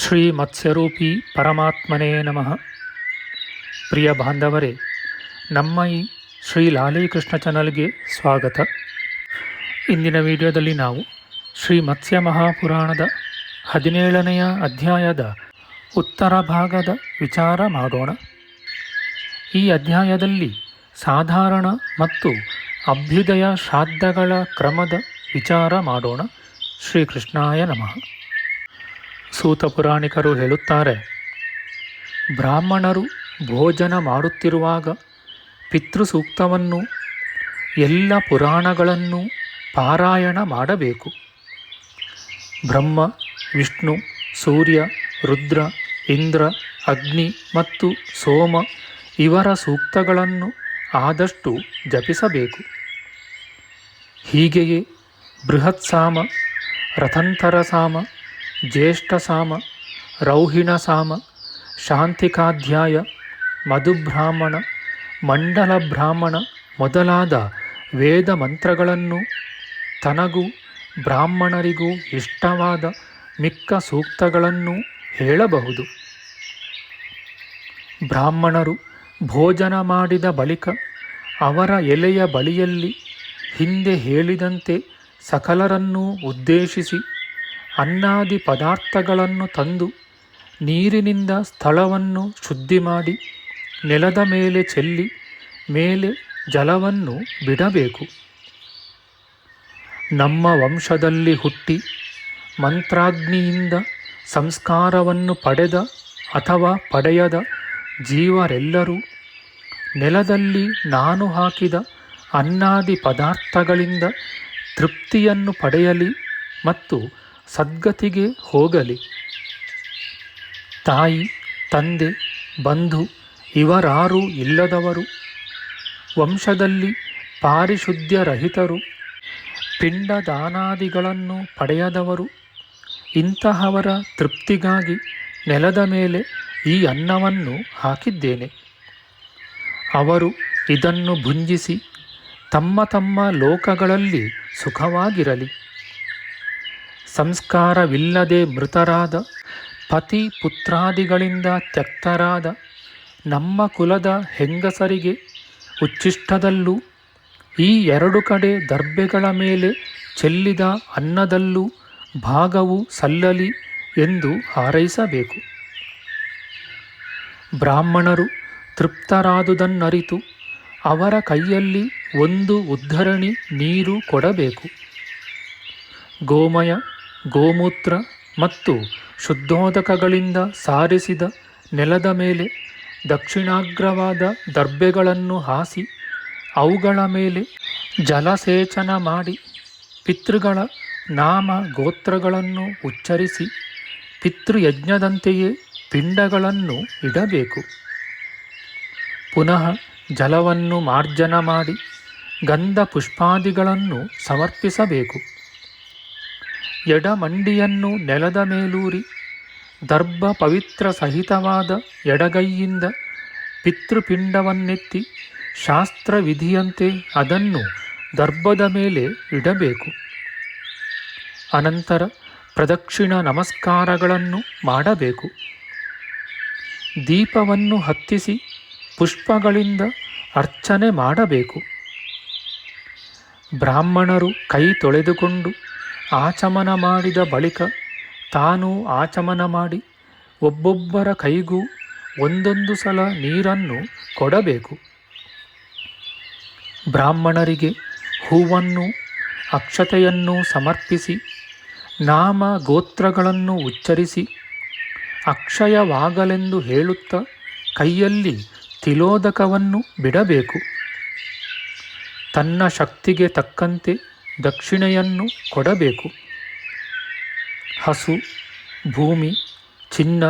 ಶ್ರೀ ಮತ್ಸ್ಯರೂಪಿ ಪರಮಾತ್ಮನೇ ನಮಃ. ಪ್ರಿಯ ಬಾಂಧವರೇ, ನಮ್ಮ ಈ ಶ್ರೀ ಲಾಲೀಕೃಷ್ಣ ಚಾನಲ್ಗೆ ಸ್ವಾಗತ. ಇಂದಿನ ವಿಡಿಯೋದಲ್ಲಿ ನಾವು ಶ್ರೀ ಮತ್ಸ್ಯ ಮಹಾಪುರಾಣದ ಹದಿನೇಳನೆಯ ಅಧ್ಯಾಯದ ಉತ್ತರ ಭಾಗದ ವಿಚಾರ ಮಾಡೋಣ. ಈ ಅಧ್ಯಾಯದಲ್ಲಿ ಸಾಧಾರಣ ಮತ್ತು ಅಭ್ಯುದಯ ಶ್ರಾದ್ದಗಳ ಕ್ರಮದ ವಿಚಾರ ಮಾಡೋಣ. ಶ್ರೀಕೃಷ್ಣಾಯ ನಮಃ. ಸೂತ ಪುರಾಣಿಕರು ಹೇಳುತ್ತಾರೆ, ಬ್ರಾಹ್ಮಣರು ಭೋಜನ ಮಾಡುತ್ತಿರುವಾಗ ಪಿತೃಸೂಕ್ತವನ್ನು, ಎಲ್ಲ ಪುರಾಣಗಳನ್ನು ಪಾರಾಯಣ ಮಾಡಬೇಕು. ಬ್ರಹ್ಮ, ವಿಷ್ಣು, ಸೂರ್ಯ, ರುದ್ರ, ಇಂದ್ರ, ಅಗ್ನಿ ಮತ್ತು ಸೋಮ ಇವರ ಸೂಕ್ತಗಳನ್ನು ಆದಷ್ಟು ಜಪಿಸಬೇಕು. ಹೀಗೆಯೇ ಬೃಹತ್ ಸಾಮ ರಥಂತರ ಸಾಮ ಜ್ಯೇಷ್ಠ ಸಾಮ, ರೌಹಿಣ ಸಾಮ, ಶಾಂತಿಕಾಧ್ಯಾಯ, ಮಧುಬ್ರಾಹ್ಮಣ, ಮಂಡಲ ಬ್ರಾಹ್ಮಣ ಮೊದಲಾದ ವೇದ ಮಂತ್ರಗಳನ್ನು ತನಗೂ ಬ್ರಾಹ್ಮಣರಿಗೂ ಇಷ್ಟವಾದ ಮಿಕ್ಕ ಸೂಕ್ತಗಳನ್ನು ಹೇಳಬಹುದು. ಬ್ರಾಹ್ಮಣರು ಭೋಜನ ಮಾಡಿದ ಬಳಿಕ ಅವರ ಎಲೆಯ ಬಳಿಯಲ್ಲಿ ಹಿಂದೆ ಹೇಳಿದಂತೆ ಸಕಲರನ್ನೂ ಉದ್ದೇಶಿಸಿ ಅನ್ನಾದಿ ಪದಾರ್ಥಗಳನ್ನು ತಂದು ನೀರಿನಿಂದ ಸ್ಥಳವನ್ನು ಶುದ್ಧಿ ಮಾಡಿ ನೆಲದ ಮೇಲೆ ಚೆಲ್ಲಿ ಮೇಲೆ ಜಲವನ್ನು ಬಿಡಬೇಕು. ನಮ್ಮ ವಂಶದಲ್ಲಿ ಹುಟ್ಟಿ ಮಂತ್ರಾಗ್ನಿಯಿಂದ ಸಂಸ್ಕಾರವನ್ನು ಪಡೆದ ಅಥವಾ ಪಡೆಯದ ಜೀವರೆಲ್ಲರೂ ನೆಲದಲ್ಲಿ ನಾನು ಹಾಕಿದ ಅನ್ನಾದಿ ಪದಾರ್ಥಗಳಿಂದ ತೃಪ್ತಿಯನ್ನು ಪಡೆಯಲಿ ಮತ್ತು ಸದ್ಗತಿಗೆ ಹೋಗಲಿ. ತಾಯಿ, ತಂದೆ, ಬಂಧು ಇವರಾರೂ ಇಲ್ಲದವರು. ವಂಶದಲ್ಲಿ ಪಾರಿಶುದ್ಧ್ಯರಹಿತರು. ಪಿಂಡದಾನಾದಿಗಳನ್ನು ಪಡೆಯದವರು. ಇಂತಹವರ ತೃಪ್ತಿಗಾಗಿ ನೆಲದ ಮೇಲೆ ಈ ಅನ್ನವನ್ನು ಹಾಕಿದ್ದೇನೆ. ಅವರು ಇದನ್ನು ಭುಂಜಿಸಿ ತಮ್ಮ ತಮ್ಮ ಲೋಕಗಳಲ್ಲಿ ಸುಖವಾಗಿರಲಿ. ಸಂಸ್ಕಾರವಿಲ್ಲದೆ ಮೃತರಾದ, ಪತಿ ಪುತ್ರಾದಿಗಳಿಂದ ತ್ಯಕ್ತರಾದ, ನಮ್ಮ ಕುಲದ ಹೆಂಗಸರಿಗೆ ಉಚ್ಚಿಷ್ಟದಲ್ಲೂ, ಈ ಎರಡು ಕಡೆ ದರ್ಬೆಗಳ ಮೇಲೆ ಚೆಲ್ಲಿದ ಅನ್ನದಲ್ಲೂ ಭಾಗವು ಸಲ್ಲಲಿ ಎಂದು ಹಾರೈಸಬೇಕು. ಬ್ರಾಹ್ಮಣರು ತೃಪ್ತರಾದುದನ್ನರಿತು, ಅವರ ಕೈಯಲ್ಲಿ ಒಂದು ಉದ್ಧರಣಿ ನೀರು ಕೊಡಬೇಕು. ಗೋಮಯ ಗೋಮೂತ್ರ ಮತ್ತು ಶುದ್ಧೋದಕಗಳಿಂದ ಸಾರಿಸಿದ ನೆಲದ ಮೇಲೆ ದಕ್ಷಿಣಾಗ್ರವಾದ ದರ್ಬೆಗಳನ್ನು ಹಾಸಿ ಅವುಗಳ ಮೇಲೆ ಜಲಸೇಚನ ಮಾಡಿ ಪಿತೃಗಳ ನಾಮ ಗೋತ್ರಗಳನ್ನು ಉಚ್ಚರಿಸಿ ಪಿತೃಯಜ್ಞದಂತೆಯೇ ಪಿಂಡಗಳನ್ನು ಇಡಬೇಕು. ಪುನಃ ಜಲವನ್ನು ಮಾರ್ಜನ ಮಾಡಿ ಗಂಧ ಪುಷ್ಪಾದಿಗಳನ್ನು ಸಮರ್ಪಿಸಬೇಕು. ಎಡಮಂಡಿಯನ್ನು ನೆಲದ ಮೇಲೂರಿ, ದರ್ಭ ಪವಿತ್ರ ಸಹಿತವಾದ ಎಡಗೈಯಿಂದ ಪಿತೃಪಿಂಡವನ್ನೆತ್ತಿ ಶಾಸ್ತ್ರವಿಧಿಯಂತೆ ಅದನ್ನು ದರ್ಭದ ಮೇಲೆ ಇಡಬೇಕು. ಅನಂತರ ಪ್ರದಕ್ಷಿಣ ನಮಸ್ಕಾರಗಳನ್ನು ಮಾಡಬೇಕು. ದೀಪವನ್ನು ಹತ್ತಿಸಿ ಪುಷ್ಪಗಳಿಂದ ಅರ್ಚನೆ ಮಾಡಬೇಕು. ಬ್ರಾಹ್ಮಣರು ಕೈ ತೊಳೆದುಕೊಂಡು ಆಚಮನ ಮಾಡಿದ ಬಳಿಕ ತಾನು ಆಚಮನ ಮಾಡಿ ಒಬ್ಬೊಬ್ಬರ ಕೈಗೂ ಒಂದೊಂದು ಸಲ ನೀರನ್ನು ಕೊಡಬೇಕು. ಬ್ರಾಹ್ಮಣರಿಗೆ ಹೂವನ್ನು ಅಕ್ಷತೆಯನ್ನು ಸಮರ್ಪಿಸಿ, ನಾಮ ಗೋತ್ರಗಳನ್ನು ಉಚ್ಚರಿಸಿ, ಅಕ್ಷಯವಾಗಲೆಂದು ಹೇಳುತ್ತಾ ಕೈಯಲ್ಲಿ ತಿಲೋದಕವನ್ನು ಬಿಡಬೇಕು. ತನ್ನ ಶಕ್ತಿಗೆ ತಕ್ಕಂತೆ ದಕ್ಷಿಣೆಯನ್ನು ಕೊಡಬೇಕು. ಹಸು, ಭೂಮಿ, ಚಿನ್ನ,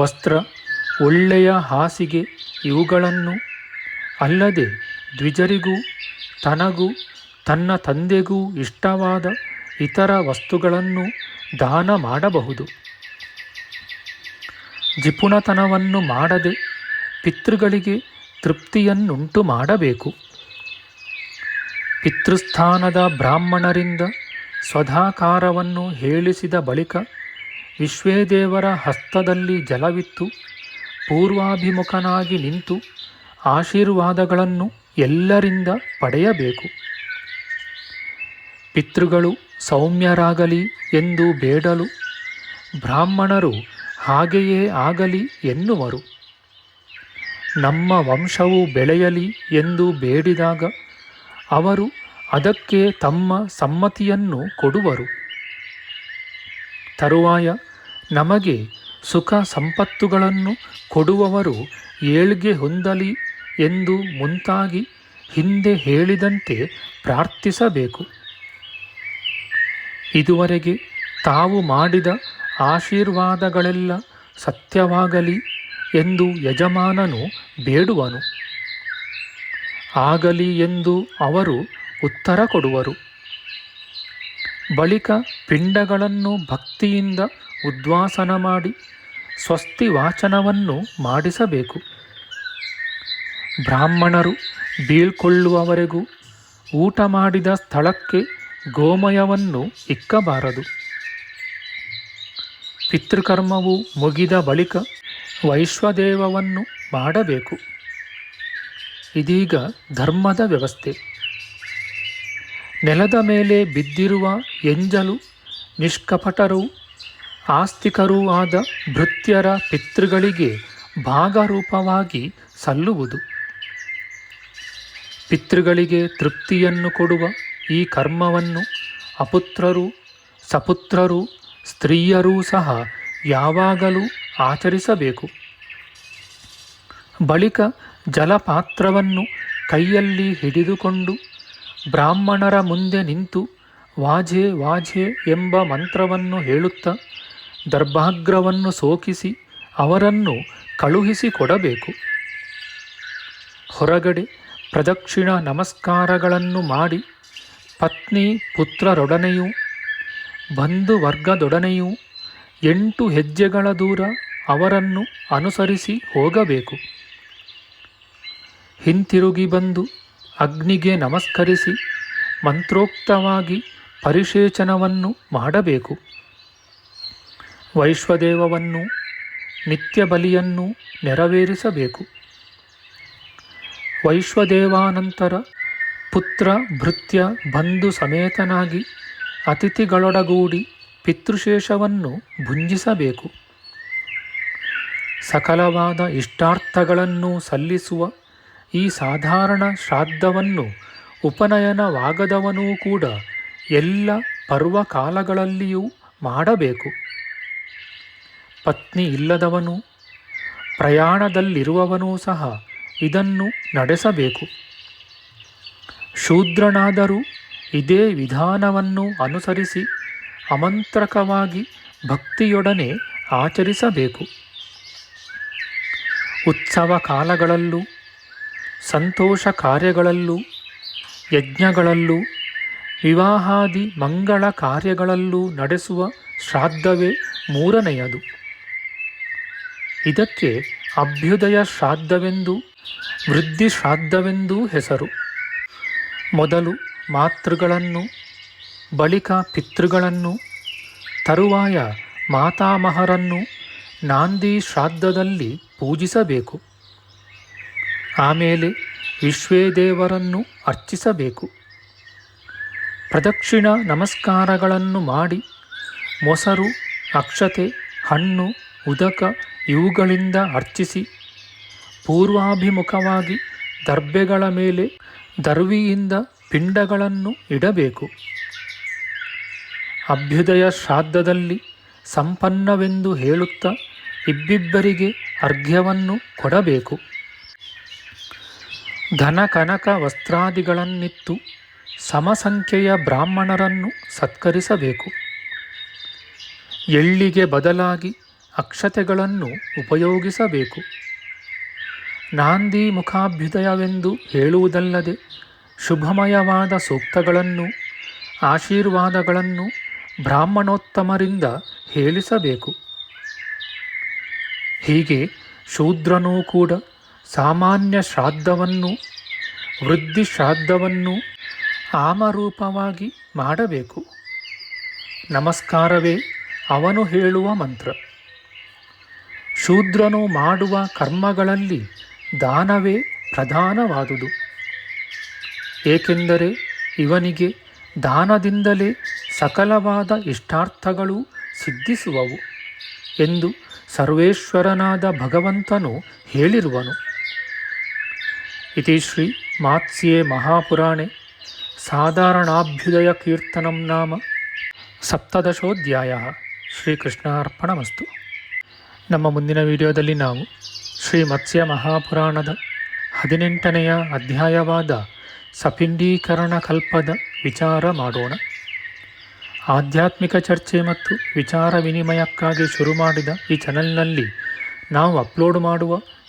ವಸ್ತ್ರ, ಒಳ್ಳೆಯ ಹಾಸಿಗೆ ಇವುಗಳನ್ನು ಅಲ್ಲದೆ ದ್ವಿಜರಿಗೂ, ತನಗೂ, ತನ್ನ ತಂದೆಗೂ ಇಷ್ಟವಾದ ಇತರ ವಸ್ತುಗಳನ್ನು ದಾನ ಮಾಡಬಹುದು. ಜಿಪುಣತನವನ್ನು ಮಾಡದೆ ಪಿತೃಗಳಿಗೆ ತೃಪ್ತಿಯನ್ನುಂಟು ಮಾಡಬೇಕು. ಪಿತೃಸ್ಥಾನದ ಬ್ರಾಹ್ಮಣರಿಂದ ಸ್ವಧಾಕಾರವನ್ನು ಹೇಳಿಸಿದ ಬಳಿಕ ವಿಶ್ವೇದೇವರ ಹಸ್ತದಲ್ಲಿ ಜಲವಿತ್ತು. ಪೂರ್ವಾಭಿಮುಖನಾಗಿ ನಿಂತು ಆಶೀರ್ವಾದಗಳನ್ನು ಎಲ್ಲರಿಂದ ಪಡೆಯಬೇಕು. ಪಿತೃಗಳು ಸೌಮ್ಯರಾಗಲಿ ಎಂದು ಬೇಡಲು ಬ್ರಾಹ್ಮಣರು ಹಾಗೆಯೇ ಆಗಲಿ ಎನ್ನುವರು. ನಮ್ಮ ವಂಶವು ಬೆಳೆಯಲಿ ಎಂದು ಬೇಡಿದಾಗ ಅವರು ಅದಕ್ಕೆ ತಮ್ಮ ಸಮ್ಮತಿಯನ್ನು ಕೊಡುವರು. ತರುವಾಯ ನಮಗೆ ಸುಖ ಸಂಪತ್ತುಗಳನ್ನು ಕೊಡುವವರು ಏಳ್ಗೆ ಹೊಂದಲಿ ಎಂದು ಮುಂತಾಗಿ ಹಿಂದೆ ಹೇಳಿದಂತೆ ಪ್ರಾರ್ಥಿಸಬೇಕು. ಇದುವರೆಗೆ ತಾವು ಮಾಡಿದ ಆಶೀರ್ವಾದಗಳೆಲ್ಲ ಸತ್ಯವಾಗಲಿ ಎಂದು ಯಜಮಾನನು ಬೇಡುವನು. ಆಗಲಿ ಎಂದು ಅವರು ಉತ್ತರ ಕೊಡುವರು. ಬಳಿಕ ಪಿಂಡಗಳನ್ನು ಭಕ್ತಿಯಿಂದ ಉದ್ವಾಸನ ಮಾಡಿ ಸ್ವಸ್ತಿ ವಾಚನವನ್ನು ಮಾಡಿಸಬೇಕು. ಬ್ರಾಹ್ಮಣರು ಬೀಳ್ಕೊಳ್ಳುವವರೆಗೂ ಊಟ ಮಾಡಿದ ಸ್ಥಳಕ್ಕೆ ಗೋಮಯವನ್ನು ಇಕ್ಕಬಾರದು. ಪಿತೃಕರ್ಮವು ಮುಗಿದ ಬಳಿಕ ವೈಶ್ವದೇವವನ್ನು ಮಾಡಬೇಕು. ಇದೀಗ ಧರ್ಮದ ವ್ಯವಸ್ಥೆ. ನೆಲದ ಮೇಲೆ ಬಿದ್ದಿರುವ ಎಂಜಲು, ನಿಷ್ಕಪಟರೂ, ಆಸ್ತಿಕರೂ ಆದ ಭೃತ್ಯರ ಪಿತೃಗಳಿಗೆ ಭಾಗರೂಪವಾಗಿ ಸಲ್ಲುವುದು. ಪಿತೃಗಳಿಗೆ ತೃಪ್ತಿಯನ್ನು ಕೊಡುವ ಈ ಕರ್ಮವನ್ನು ಅಪುತ್ರರು, ಸಪುತ್ರರು, ಸ್ತ್ರೀಯರೂ ಸಹ ಯಾವಾಗಲೂ ಆಚರಿಸಬೇಕು. ಬಳಿಕ ಜಲಪಾತ್ರವನ್ನು ಕೈಯಲ್ಲಿ ಹಿಡಿದುಕೊಂಡು ಬ್ರಾಹ್ಮಣರ ಮುಂದೆ ನಿಂತು ವಾಜೆ ವಾಜೆ ಎಂಬ ಮಂತ್ರವನ್ನು ಹೇಳುತ್ತಾ ದರ್ಭಾಗ್ರವನ್ನು ಸೋಕಿಸಿ ಅವರನ್ನು ಕಳುಹಿಸಿಕೊಡಬೇಕು. ಹೊರಗಡೆ ಪ್ರದಕ್ಷಿಣ ನಮಸ್ಕಾರಗಳನ್ನು ಮಾಡಿ ಪತ್ನಿ ಪುತ್ರರೊಡನೆಯೂ ಬಂಧುವರ್ಗದೊಡನೆಯೂ ಎಂಟು ಹೆಜ್ಜೆಗಳ ದೂರ ಅವರನ್ನು ಅನುಸರಿಸಿ ಹೋಗಬೇಕು. ಹಿಂತಿರುಗಿ ಬಂದು ಅಗ್ನಿಗೆ ನಮಸ್ಕರಿಸಿ ಮಂತ್ರೋಕ್ತವಾಗಿ ಪರಿಶೇಚನವನ್ನು ಮಾಡಬೇಕು. ವೈಶ್ವದೇವವನ್ನು ನಿತ್ಯ ಬಲಿಯನ್ನು ನೆರವೇರಿಸಬೇಕು. ವೈಶ್ವದೇವಾನಂತರ ಪುತ್ರ ಭೃತ್ಯ ಬಂಧು ಸಮೇತನಾಗಿ ಅತಿಥಿಗಳೊಡಗೂಡಿ ಪಿತೃಶೇಷವನ್ನು ಭುಂಜಿಸಬೇಕು. ಸಕಲವಾದ ಇಷ್ಟಾರ್ಥಗಳನ್ನು ಸಲ್ಲಿಸುವ ಈ ಸಾಧಾರಣ ಶ್ರಾದ್ದವನ್ನು ಉಪನಯನವಾಗದವನೂ ಕೂಡ ಎಲ್ಲ ಪರ್ವಕಾಲಗಳಲ್ಲಿಯೂ ಮಾಡಬೇಕು. ಪತ್ನಿ ಇಲ್ಲದವನು, ಪ್ರಯಾಣದಲ್ಲಿರುವವನೂ ಸಹ ಇದನ್ನು ನಡೆಸಬೇಕು. ಶೂದ್ರನಾದರೂ ಇದೇ ವಿಧಾನವನ್ನು ಅನುಸರಿಸಿ ಅಮಂತ್ರಕವಾಗಿ ಭಕ್ತಿಯೊಡನೆ ಆಚರಿಸಬೇಕು. ಉತ್ಸವ ಕಾಲಗಳಲ್ಲೂ ಸಂತೋಷ ಕಾರ್ಯಗಳಲ್ಲೂ, ಯಜ್ಞಗಳಲ್ಲೂ, ವಿವಾಹಾದಿ ಮಂಗಳ ಕಾರ್ಯಗಳಲ್ಲೂ ನಡೆಸುವ ಶ್ರಾದ್ದವೇ ಮೂರನೆಯದು. ಇದಕ್ಕೆ ಅಭ್ಯುದಯ ಶ್ರಾದ್ದವೆಂದು ವೃದ್ಧಿ ಶ್ರಾದ್ದವೆಂದೂ ಹೆಸರು. ಮೊದಲು ಮಾತೃಗಳನ್ನು, ಬಳಿಕ ಪಿತೃಗಳನ್ನು, ತರುವಾಯ ಮಾತಾಮಹರನ್ನು ನಾಂದಿ ಶ್ರಾದ್ದದಲ್ಲಿ ಪೂಜಿಸಬೇಕು. ಆಮೇಲೆ ವಿಶ್ವೇದೇವರನ್ನು ಅರ್ಚಿಸಬೇಕು. ಪ್ರದಕ್ಷಿಣ ನಮಸ್ಕಾರಗಳನ್ನು ಮಾಡಿ ಮೊಸರು, ಅಕ್ಷತೆ, ಹಣ್ಣು, ಉದಕ ಇವುಗಳಿಂದ ಅರ್ಚಿಸಿ ಪೂರ್ವಾಭಿಮುಖವಾಗಿ ದರ್ಬೆಗಳ ಮೇಲೆ ದರ್ವಿಯಿಂದ ಪಿಂಡಗಳನ್ನು ಇಡಬೇಕು. ಅಭ್ಯುದಯ ಶ್ರಾದ್ದದಲ್ಲಿ ಸಂಪನ್ನವೆಂದು ಹೇಳುತ್ತಾ ಇಬ್ಬಿಬ್ಬರಿಗೆ ಅರ್ಘ್ಯವನ್ನು ಕೊಡಬೇಕು. ಧನ ಕನಕ ವಸ್ತ್ರಾದಿಗಳನ್ನಿತ್ತು. ಸಮಸಂಖ್ಯೆಯ ಬ್ರಾಹ್ಮಣರನ್ನು ಸತ್ಕರಿಸಬೇಕು. ಎಳ್ಳಿಗೆ ಬದಲಾಗಿ ಅಕ್ಷತೆಗಳನ್ನು ಉಪಯೋಗಿಸಬೇಕು. ನಾಂದಿ ಮುಖಾಭ್ಯುದಯವೆಂದು ಹೇಳುವುದಲ್ಲದೆ ಶುಭಮಯವಾದ ಸೂಕ್ತಗಳನ್ನು, ಆಶೀರ್ವಾದಗಳನ್ನು ಬ್ರಾಹ್ಮಣೋತ್ತಮರಿಂದ ಹೇಳಿಸಬೇಕು. ಹೀಗೆ ಶೂದ್ರನೂ ಕೂಡ ಸಾಮಾನ್ಯ ಶ್ರಾದ್ದವನ್ನು, ವೃದ್ಧಿ ಶ್ರಾದ್ದವನ್ನು ಆಮರೂಪವಾಗಿ ಮಾಡಬೇಕು. ನಮಸ್ಕಾರವೇ ಅವನು ಹೇಳುವ ಮಂತ್ರ. ಶೂದ್ರನು ಮಾಡುವ ಕರ್ಮಗಳಲ್ಲಿ ದಾನವೇ ಪ್ರಧಾನವಾದುದು. ಏಕೆಂದರೆ ಇವನಿಗೆ ದಾನದಿಂದಲೇ ಸಕಲವಾದ ಇಷ್ಟಾರ್ಥಗಳು ಸಿದ್ಧಿಸುವವು ಎಂದು ಸರ್ವೇಶ್ವರನಾದ ಭಗವಂತನು ಹೇಳಿರುವನು. ಇತಿ ಶ್ರೀ ಮಾತ್ಸ್ಯೆ ಮಹಾಪುರಾಣೆ ಸಾಧಾರಣಾಭ್ಯುದಯ ಕೀರ್ತನಂ ನಾಮ ಸಪ್ತದಶೋಧ್ಯಾಯ ಶ್ರೀಕೃಷ್ಣಾರ್ಪಣಮಸ್ತು ನಮ್ಮ ಮುಂದಿನ ವಿಡಿಯೋದಲ್ಲಿ ನಾವು ಶ್ರೀ ಮತ್ಸ್ಯ ಮಹಾಪುರಾಣದ ಹದಿನೆಂಟನೆಯ ಅಧ್ಯಾಯವಾದ ಸಪಿಂಡೀಕರಣ ಕಲ್ಪದ ವಿಚಾರ ಮಾಡೋಣ. ಆಧ್ಯಾತ್ಮಿಕ ಚರ್ಚೆ ಮತ್ತು ವಿಚಾರ ವಿನಿಮಯಕ್ಕಾಗಿ ಶುರು ಮಾಡಿದ ಈ ಚಾನೆಲ್ನಲ್ಲಿ ನಾವು ಅಪ್ಲೋಡ್ ಮಾಡುವ